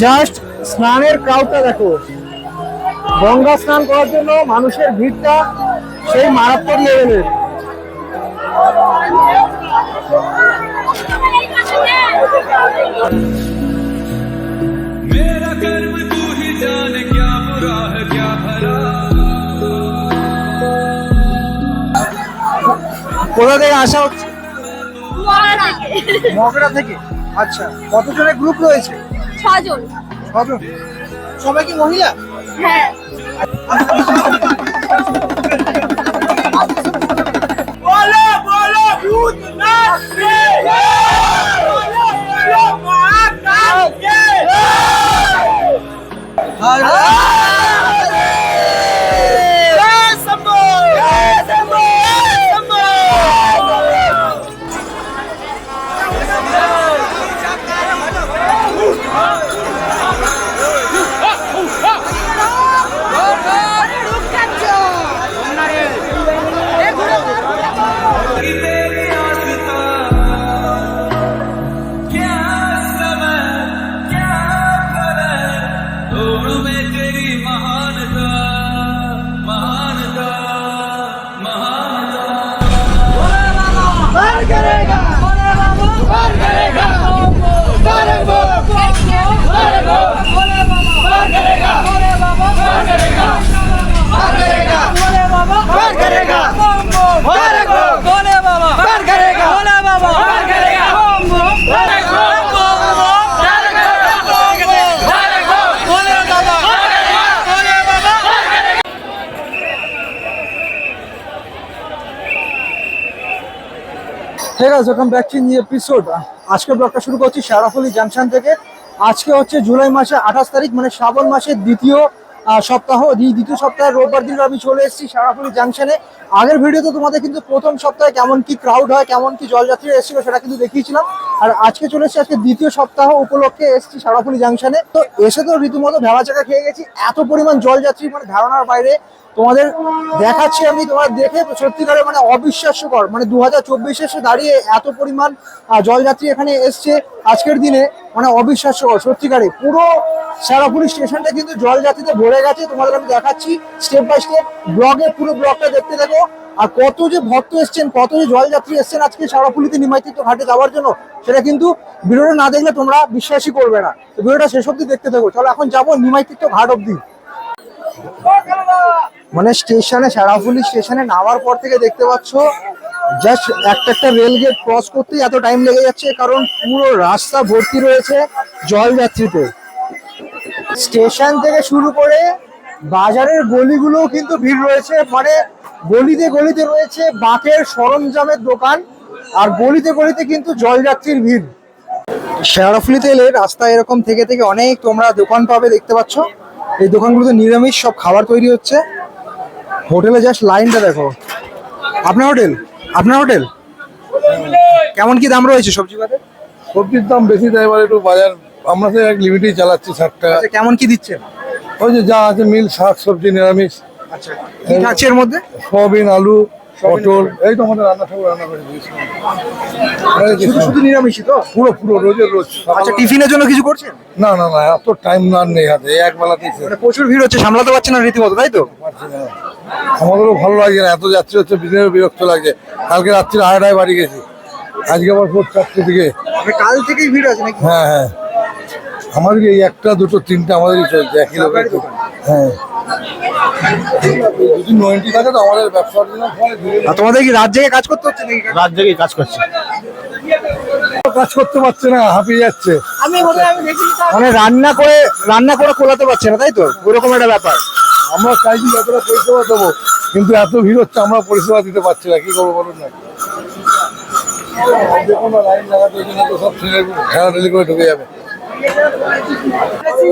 Just স্নানের ক্রাউডটা দেখো গঙ্গা স্নান করার জন্য মানুষের ভিড়টা সেই মারাত্মক লেভেলের मेरा कर्म तू ही जान क्या बुरा है क्या भला কোথা থেকে আসা হচ্ছে মগরা থেকে আচ্ছা কতজনের গ্রুপ রয়েছে? ছজন। ছজন। সবাই কি মহিলা? হ্যাঁ। Welcome back to new episode আজকে ব্লগটা শুরু করছি শারাফলি জাংশন থেকে। আজকে হচ্ছে জুলাই মাসে আঠাশ তারিখ মানে শ্রাবণ মাসের দ্বিতীয় সপ্তাহ দ্বিতীয় সপ্তাহে রোববার দিন আমি চলে এসেছি শারাফলি জাংশনে। আগের ভিডিওতে তোমাদের কিন্তু প্রথম সপ্তাহে কেমন কি ক্রাউড হয়, কেমন কি জলযাত্রী এসেছিল সেটা কিন্তু দেখিয়েছিলাম। আর আজকে চলে এসেছি, আজকে দ্বিতীয় সপ্তাহ উপলক্ষে এসেছি শারাফলি জাংশনে। তো এসে তো রীতিমতো ভেড়া চাকা খেয়ে গেছি, এত পরিমাণ জলযাত্রী মানে ধারণার বাইরে তোমাদের দেখাচ্ছি আমি, তোমার দেখে সত্যিকারে মানে অবিশ্বাস্যকর। মানে দু হাজার চব্বিশে দাঁড়িয়ে এত পরিমাণ জলযাত্রী এখানে এসছে আজকের দিনে। মানে অবিশ্বাস্যকর সত্যিকারে। পুরো সারাপুরি স্টেশনটা কিন্তু জলযাত্রীতে ভরে গেছে, তোমাদের আমি দেখাচ্ছি স্টেপ বাই স্টেপ ব্লগে, পুরো ব্লগটা দেখতে দেখো আর কত যে ভক্ত এসছেন, কত যে জলযাত্রী এসছেন আজকে সারাপুলিতে নিমাইতিত্ব ঘাটে যাওয়ার জন্য, সেটা কিন্তু ভিডিওটা না দেখলে তোমরা বিশ্বাসই করবে না। ভিডিওটা শেষ অব্দি দেখতে থাকো। চলো, এখন যাব নিমাইতিত্ব ঘাট অব্দি মানে স্টেশনে সারাফুলি স্টেশনে নামার পর থেকে দেখতে পাচ্ছ জাস্ট একটা একটা রেল গেট ক্রস করতেই এত টাইম লেগে যাচ্ছে, কারণ পুরো রাস্তা ভর্তি রয়েছে জলযাত্রীতে স্টেশন থেকে শুরু করে বাজারের গলিগুলোও কিন্তু ভিড় রয়েছে মানে গলিতে গলিতে রয়েছে বাঁকের সরঞ্জামের দোকান, আর গলিতে গলিতে কিন্তু জলযাত্রীর ভিড়। শেয়ারফুলিতে এলে রাস্তা এরকম থেকে থেকে অনেক তোমরা দোকান পাবে, দেখতে পাচ্ছ। এই দোকানগুলোতে নিরামিষ সব খাবার তৈরি হচ্ছে। হোটেলে জাস্ট লাইনটা দেখো। আপনার হোটেল? আপনার হোটেল? কেমন কি দাম রয়েছে সবজি বাজার? সবজির দাম বেশি দেয় এবার একটু বাজার আমরা তো এক লিমিটেই চালাচ্ছি ষাট টাকা। আচ্ছা, কেমন কি দিচ্ছেন? ওই যে যা আছে মিল শাক সবজি নিরামিষ। আচ্ছা কি আছে এর মধ্যে? সয়াবিন আলু পটল। এই তো আমাদের রান্না ঠাকুর রান্না করে দিয়েছি। এই যে শুধু নিরামিষই তো? পুরো পুরো রোজের রোজ। আচ্ছা টিফিনের জন্য কিছু করছেন? না না না এত টাইম না নেই হাতে এক বেলাতেই শেষ। মানে প্রচুর ভিড় হচ্ছে সামলাতে পারছেন না রীতিমতো তাই তো? পারছি না। আমাদেরও ভালো লাগছে না এত যাত্রী হচ্ছে বিদিনের বিরক্ত লাগছে কালকে রাত্রি আড়াইটায় বাড়ি গেছি। আজকে আবার ভোর চারটে দিকে মানে কাল থেকেই ভিড় আছে নাকি? হ্যাঁ হ্যাঁ। আমাদের এই একটা দুটো তিনটা আমাদেরই চলছে একই লোকের হ্যাঁ। তোমাদের কি রাত জেগে কাজ করতে হচ্ছে নাকি? রাত জেগেই কাজ করছে। কাজ করতে পারছে না হাঁপিয়ে যাচ্ছে। মানে রান্না করে রান্না করে কোলাতে পারছে না তাই তো? ওরকম একটা ব্যাপার। আমরা চাইছি যতটা পরিষেবা দেবো কিন্তু এত ভিড় হচ্ছে আমরা পরিষেবা দিতে পারছি না কি করব বলুন না? দেখুন লাইন লাগাতে সব ট্রেনের ঠেলাঠেলি করে ঢুকে যাবে।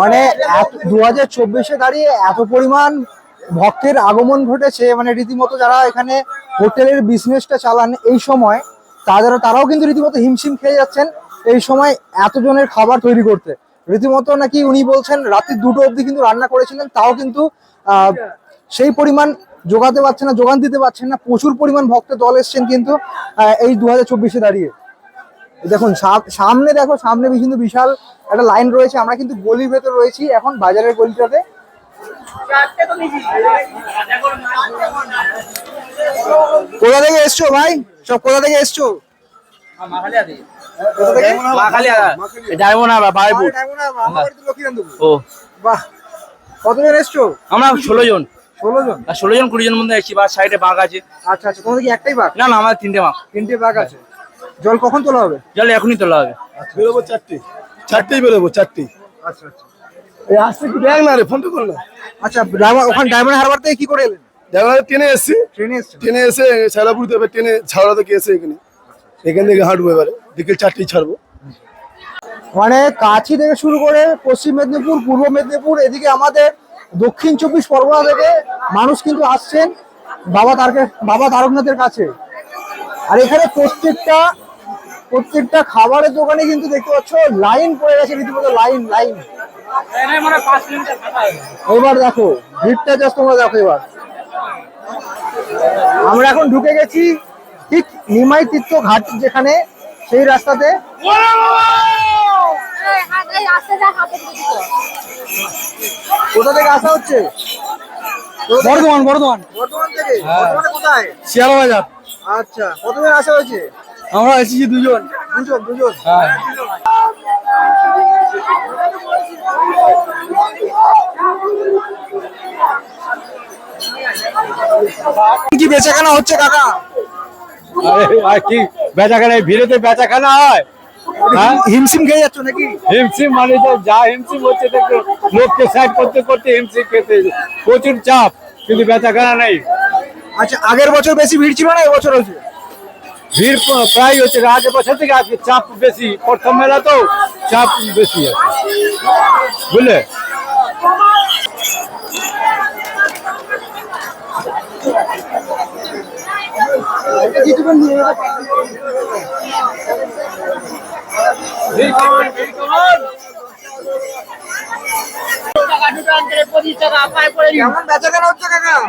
মানে দু হাজার চব্বিশে দাঁড়িয়ে এত পরিমাণ ভক্তের আগমন ঘটেছে মানে রীতিমতো যারা এখানে হোটেলের বিজনেসটা চালান এই সময় তাদের তারাও কিন্তু রীতিমতো হিমশিম খেয়ে যাচ্ছেন এই সময় এতজনের খাবার তৈরি করতে। রীতিমতো নাকি উনি বলছেন, রাত্রি দুটো অবধি কিন্তু রান্না করেছিলেন, তাও কিন্তু সেই পরিমাণ যোগাতে পারছেন না, যোগান দিতে পারছেন না, প্রচুর পরিমাণ ভক্তের দল এসছেন কিন্তু এই দু হাজার চব্বিশে দাঁড়িয়ে। দেখুন সামনে দেখো, সামনে কিন্তু বিশাল একটা লাইন রয়েছে আমরা কিন্তু গলির ভেতর রয়েছি এখন বাজারের গলিটাতে। কোথা থেকে এসছো ভাই? সব কোথা থেকে এসছো? আমার আমার কতজন এসছো? আমরা ষোলো জন। ষোলো জন? আর ষোলো জন কুড়ি জন মধ্যে এসেছি বা সাইডে বাঘ আছে। আচ্ছা আচ্ছা তোমাদের কি একটাই বাঘ? না না আমাদের তিনটে মাছ তিনটে বাঘ আছে। জল কখন তোলা হবে? জল এখনই তোলা হবে। বেরোবো চারটে। চারটেই বেরোবো চারটেই। আচ্ছা আচ্ছা। এই আসতে কি দেখ না রে ফোন তো কর না। আচ্ছা ডায়মন্ড ওখানে ডায়মন্ড হারবার থেকে কি করে এলেন? যারা ট্রেনে এসছি। ট্রেনে এসছো। ট্রেনে এসে থেকে ট্রেনে ছাড়া থেকে এসে এখানে। এখান থেকে হাঁটবো এবারে। বিকেল চারটেই ছাড়বো। মানে কাছি থেকে শুরু করে পশ্চিম মেদিনীপুর পূর্ব মেদিনীপুর এদিকে আমাদের দক্ষিণ চব্বিশ পরগনা থেকে মানুষ কিন্তু আসছেন বাবা তারকে বাবা তারকনাথের কাছে। আর এখানে প্রত্যেকটা প্রত্যেকটা খাবারের দোকানে কিন্তু দেখতে পাচ্ছ লাইন পড়ে গেছে রীতিমতো লাইন লাইন। এবার দেখো ভিড়টা জাস্ট তোমরা দেখো এবার। আমরা এখন ঢুকে গেছি ঠিক নিমাই তীর্থ ঘাট যেখানে সেই রাস্তাতে। কোথা থেকে আসা হচ্ছে? বর্ধমান বর্ধমান। বর্ধমান থেকে? বর্ধমানে কোথায়? শিয়ালা বাজার। আচ্ছা কতজন আসা হয়েছে? আমরা এসেছি দুজন। দুজন দুজন। কি বেচাকেনা হচ্ছে কাকা? আর কি বেচাখানা ভিড়েতে বেচাখানা হয়? হ্যাঁ? খেয়ে যাচ্ছ নাকি? হিমসিম মানে যা হিমসিম হচ্ছে লোককে সাইড করতে করতে হিমসিম খেতে প্রচুর চাপ কিন্তু বেচাখানা নেই। আচ্ছা আগের বছর বেশি ভিড় ছিল না এবছর হচ্ছে ভিড় প্রায় হচ্ছে আগের বছর থেকে আজকে চাপ বেশি প্রথম মেলা তো চাপ বেশি আছে। বুঝলে?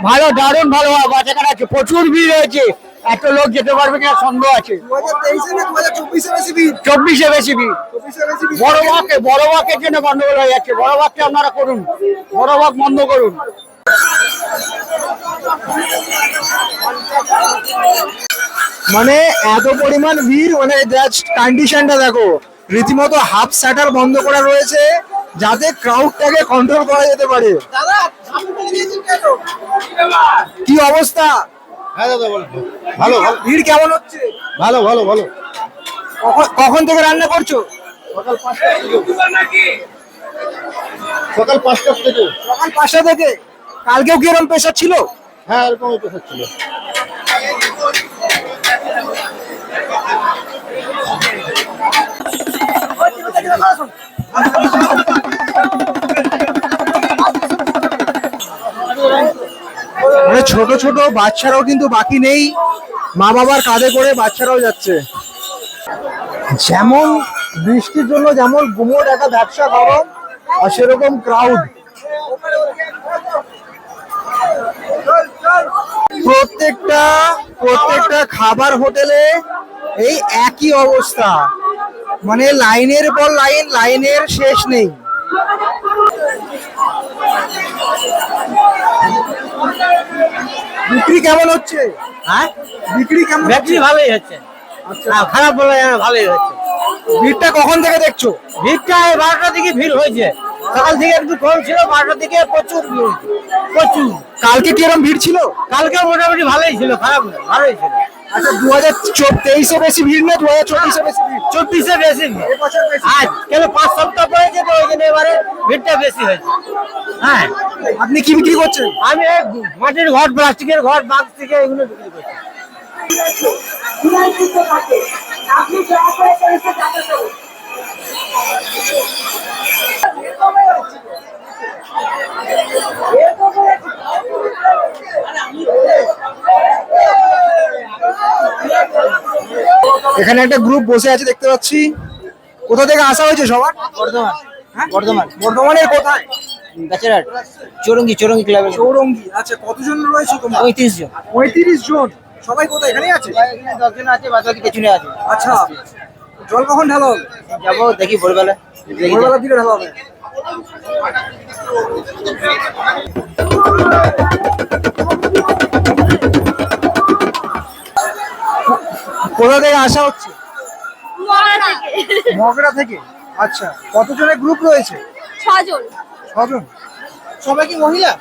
ভালো দারুণ ভালো বেচাখানা আছে প্রচুর ভিড় হয়েছে। এত লোক যেতে পারবে কিনা সন্দেহ আছে। চব্বিশে বেশি ভিড়? বড় বাঘকে বড় বাঘের জন্য গন্ডগোল হয়ে যাচ্ছে। বড় বাঘকে আপনারা করুন। বড় বাঘ বন্ধ করুন। মানে এত পরিমাণ ভিড় মানে জাস্ট কন্ডিশনটা দেখো। রীতিমতো হাফ শাটার বন্ধ করা রয়েছে যাতে ক্রাউডটাকে কন্ট্রোল করা যেতে পারে। কি অবস্থা? হ্যাঁ দাদা বলো। ভালো ভালো। ভিড় কেমন হচ্ছে? ভালো ভালো ভালো। কখন কখন থেকে রান্না করছ? সকাল পাঁচটার থেকে। সকাল পাঁচটা থেকে। কালকেও কি এরকম প্রেশার ছিল? হ্যাঁ এরকম প্রেশার ছিল। ছোট ছোট বাচ্চারাও কিন্তু বাকি নেই। মা বাবার কাঁধে করে বাচ্চারাও যাচ্ছে। যেমন বৃষ্টির জন্য যেমন গুমোট একটা ব্যবসা গরম আর সেরকম ক্রাউড প্রত্যেকটা প্রত্যেকটা খাবার হোটেলে এই একই অবস্থা। মানে লাইনের পর লাইন, লাইনের শেষ নেই। বিক্রি কেমন হচ্ছে? হ্যাঁ? বিক্রি কেমন হচ্ছে? ভালোই হচ্ছে। আচ্ছা। খারাপ বলে ভালোই হচ্ছে। ভিড়টা কখন থেকে দেখছ? ভিড়টা এই বারোটার দিকে ভিড় হয়েছে। সকাল থেকে একটু কম ছিল বারোটার দিকে প্রচুর ভিড় প্রচুর। কালকে কিরম ভিড় ছিল? কালকে মোটামুটি ভালোই ছিল খারাপ না ভালোই ছিল। আচ্ছা দু হাজার তেইশে বেশি ভিড় না দু হাজার চব্বিশে বেশি ভিড়? চব্বিশে বেশি ভিড়। আজ কেন পাঁচ সপ্তাহ পড়েছে তো ওই জন্য এবারে ভিড়টা বেশি হয়েছে। হ্যাঁ। আপনি কি বিক্রি করছেন? আমি মাটির ঘর প্লাস্টিকের ঘর বাক্স থেকে এগুলো বিক্রি করছি। এখানে একটা গ্রুপ বসে আছে দেখতে পাচ্ছি। কোথা থেকে আসা হয়েছে সবার? বর্ধমান। হ্যাঁ? বর্ধমান। বর্ধমানের কোথায়? গাছেরাট চৌরঙ্গি চৌরঙ্গি ক্লাবের চৌরঙ্গি আচ্ছা কতজন রয়েছে তোমরা? পঁয়ত্রিশ জন। পঁয়ত্রিশ জন। সবাই কোথায়? এখানেই আছে? দশ জন আছে বাদ বাকি পেছনে আছে। আচ্ছা জল কখন ঢালা হবে? যাব দেখি ভোরবেলা। ভোরবেলার দিকে ঢালা হবে। কোথা থেকে আসা হচ্ছে? মগরা থেকে? আচ্ছা কতজনের গ্রুপ রয়েছে? ছজন। ছজন সবাই কি মহিলা?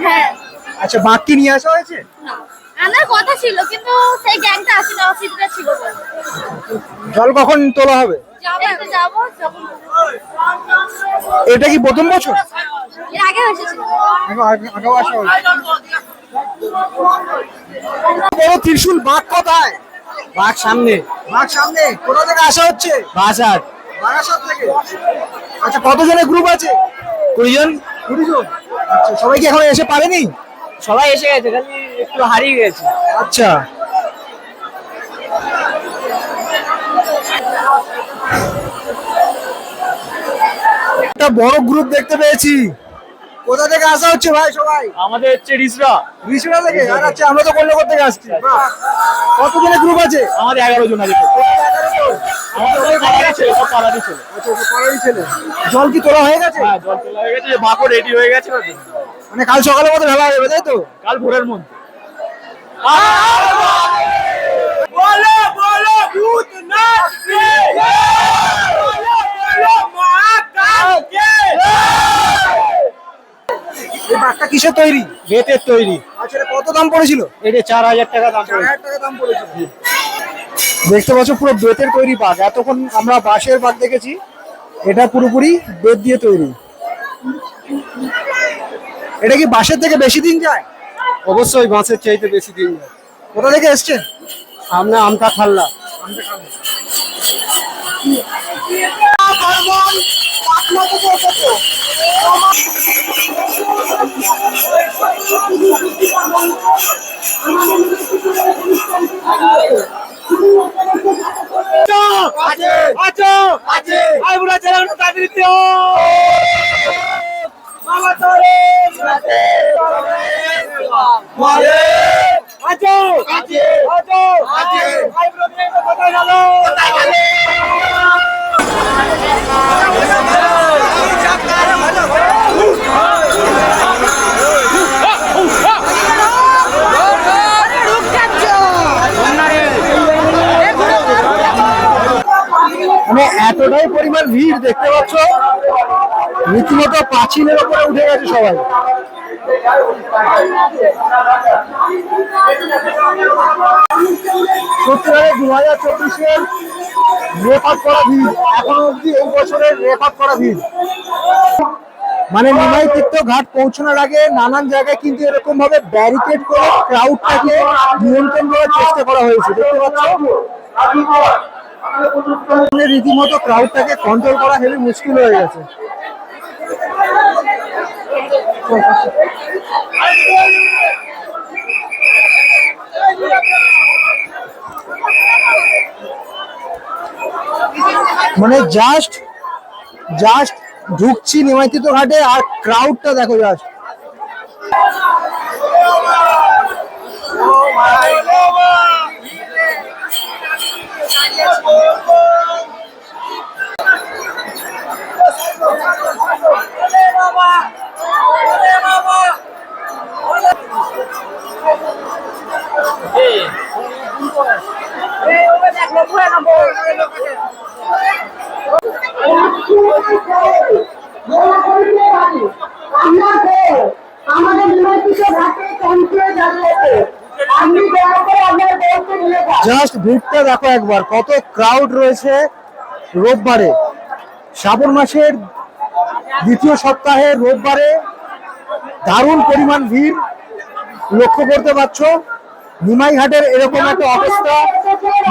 হ্যাঁ। আচ্ছা বাঘটি নিয়ে আসা হয়েছে? না। আমার কথা ছিল কিন্তু সেই গ্যাংটা আসলে অসুবিধা ছিল জল কখন তোলা হবে? যাব যখন। এটা কি প্রথম বছর? এর আগে এসেছিল। আগে- আগে- আগেও আসা বড় ত্রিশুল বাঘ কোথায়? বাঘ সামনে। বাঘ সামনে। কোথা থেকে আসা হচ্ছে? বাসার বারাসাত থেকে। আচ্ছা কতজনের গ্রুপ আছে? কুড়িজন? কুড়ি আচ্ছা সবাই কি এখন এসে পারেনি? সবাই এসে গেছে খালি একটু হারিয়ে গেছে। আচ্ছা। একটা বড় গ্রুপ দেখতে পেয়েছি। কোথা থেকে আসা হচ্ছে ভাই সবাই? আমাদের হচ্ছে রিসরা। ঋষিরা থেকে? আর আচ্ছা আমরা তো কন্যাকর থেকে আসছি। বাহ। কতজনের গ্রুপ আছে? আমাদের এগারো জন আছে। আচ্ছা। জল কি তোলা হয়ে গেছে? হ্যাঁ জল তোলা হয়ে গেছে মাকড় রেডি হয়ে গেছে। মানে কাল সকালের মতো ঢালা হয়ে যাবে তাই তো? কাল ভোরের মধ্যে। এই বাঘটা কিসের তৈরি? বেতের তৈরি। আচ্ছা এটা কত দাম পড়েছিল? এটা চার হাজার টাকা দাম চার হাজার টাকা দাম পড়েছিল। দেখতে পাচ্ছ পুরো বেতের তৈরি বাঘ। এতক্ষণ আমরা বাঁশের বাঘ দেখেছি। এটা পুরোপুরি বেত দিয়ে তৈরি। এটা কি বাঁশের থেকে বেশি দিন যায়? অবশ্যই বাঁশের চাইতে বেশি দিন যায়। কোথা থেকে এসছেন আমরা আমটা খাল্লা। আছো আছে আছে আইবুড়া ছেলে কাটি দিতে এতটাই পরিমাণ ভিড়, দেখতে পাচ্ছ? রীতিমতো পাঁচিলের ওপরে উঠে গেছে সবাই। দু হাজার চব্বিশের রেকর্ড করা ভিড়, এখনও অব্দি এই বছরের রেকর্ড করা ভিড়। মানে নিমাই তীর্থ ঘাট পৌঁছানোর আগে নানান জায়গায় কিন্তু এরকম ভাবে ব্যারিকেড করে ক্রাউডটাকে নিয়ন্ত্রণ করার চেষ্টা করা হয়েছে, দেখতে পাচ্ছ? রীতিমতো ক্রাউডটাকে কন্ট্রোল করা হেবি মুশকিল হয়ে গেছে। মানে জাস্ট জাস্ট ঢুকছি নিমাইতিত ঘাটে আর ক্রাউডটা দেখো জাস্ট ভিড়টা দেখো একবার, কত ক্রাউড রয়েছে রোববারে। শ্রাবণ মাসের দ্বিতীয় সপ্তাহে রোববারে দারুণ পরিমাণ ভিড় লক্ষ্য করতে পারছ। নিমাই ঘাটের এরকম একটা অবস্থা।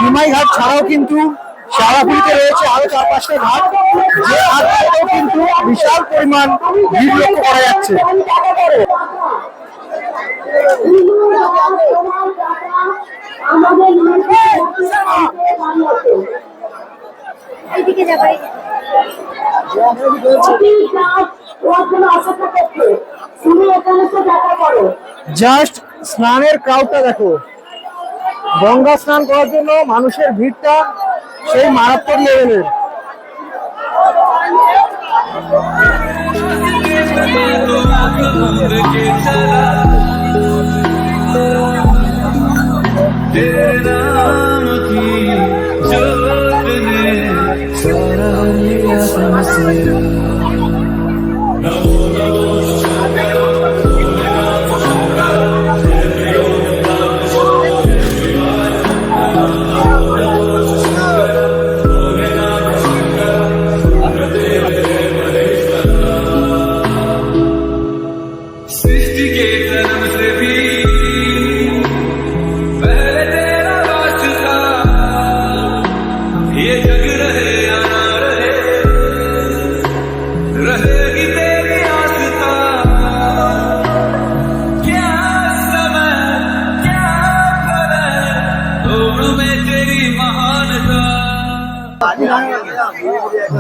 নিমাই ঘাট ছাড়াও কিন্তু সারাপুরিতে রয়েছে আরও চার পাঁচটা ঘাট। যে ঘাটগুলোতেও কিন্তু বিশাল পরিমাণ ভিড় লক্ষ্য করা যাচ্ছে। আমাদের মধ্যে এইদিকে যাবাই জাস্ট স্নানের কাউটা দেখো। গঙ্গা স্নান করার জন্য মানুষের ভিড়টা সেই মারাত্মক লেভেলের। Thank you.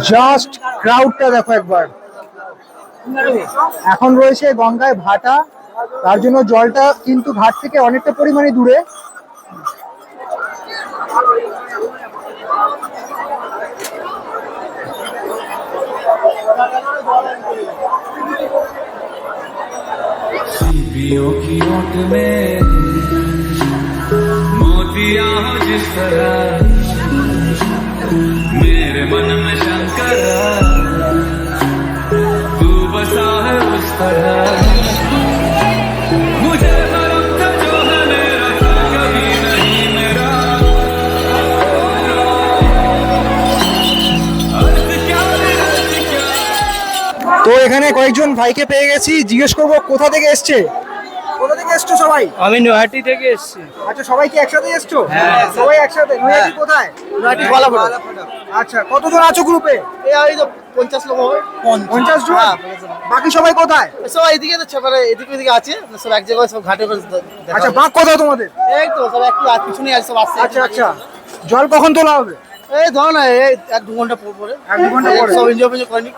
জাস্ট ক্রাউডটা দেখো একবার এখন রয়েছে গঙ্গায় ভাটা তার জন্য জলটা কিন্তু ঘাট থেকে অনেকটা পরিমাণে দূরে बीवियों की ओट में मोतिया हो जिस तरह मेरे मन में शंकर तू बसा है उस तरह मुझे भरम था जो है मेरा था कभी नहीं मेरा अर्थ क्या अर्थ क्या তো এখানে কয়েকজন ভাইকে পেয়ে গেছি জিজ্ঞেস করবো কোথা থেকে এসছে এসছো সবাই? আমি নৈহাটি থেকে এসেছি। আচ্ছা সবাই কি একসাথে এসছো? সবাই একসাথে? নৈহাটি কোথায়? নৈহাটি কলাপাড়া আচ্ছা কতজন আছো গ্রুপে? এই তো পঞ্চাশ লোক হবে। পঞ্চাশ। জন? বাকি সবাই কোথায়? সব এইদিকে তো মানে এদিকে এদিকে আছে। সব এক জায়গায় সব ঘাটে আচ্ছা। বাঘ কোথায় তোমাদের? এই তো সব একটু আর পিছনে আছে সব আসছে। আচ্ছা আচ্ছা। জল কখন তোলা হবে? এই ধর না এই এক দু ঘণ্টা পর পরে। এক দু ঘণ্টা পরে? সব এনজয় ফেঞ্জয় করেনি।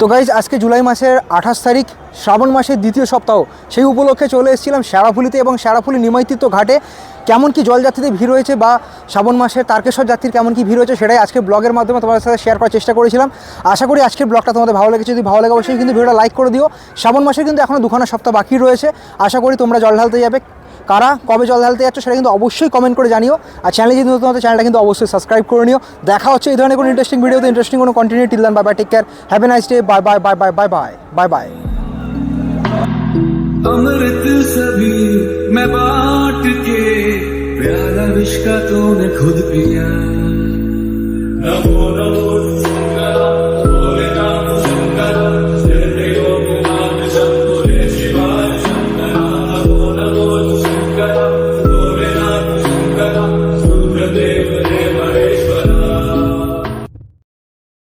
তো গাইজ আজকে জুলাই মাসের আঠাশ তারিখ। শ্রাবণ মাসের দ্বিতীয় সপ্তাহ। সেই উপলক্ষে চলে এসেছিলাম শ্যারাফুলিতে এবং শ্যারাফুলি নিমৈতিত্ব ঘাটে। কেমন কি জলযাত্রীদের ভিড় হয়েছে বা শ্রাবণ মাসের তারকেশ্বর যাত্রীর কেমন কি ভিড় হয়েছে সেটাই আজকে ব্লগের মাধ্যমে তোমাদের সাথে শেয়ার করার চেষ্টা করেছিলাম। আশা করি আজকের ব্লগটা তোমাদের ভালো লেগেছে। যদি ভালো লাগে অবশ্যই কিন্তু ভিডিওটা লাইক করে দিও। শ্রাবণ মাসের কিন্তু এখনও দুখানা সপ্তাহ বাকি রয়েছে। আশা করি তোমরা জল ঢালতে যাবে। কারা, কবে জল ঢালতে যাচ্ছ সেটা কিন্তু অবশ্যই কমেন্ট করে জানিও। আর চ্যানেলে যদি নতুন চ্যানেলটা কিন্তু অবশ্যই সাবস্ক্রাইব করে নিও। দেখা হচ্ছে এই ধরনের কোনো ইন্টারেস্টিং ভিডিওতে ইন্টারেস্টিং কোনো continue till then bye bye take care have a nice day bye bye bye bye bye bye bye bye अमृत सभी मैं बांट के प्याला विश्व का तूने खुद पिया। नमो नमो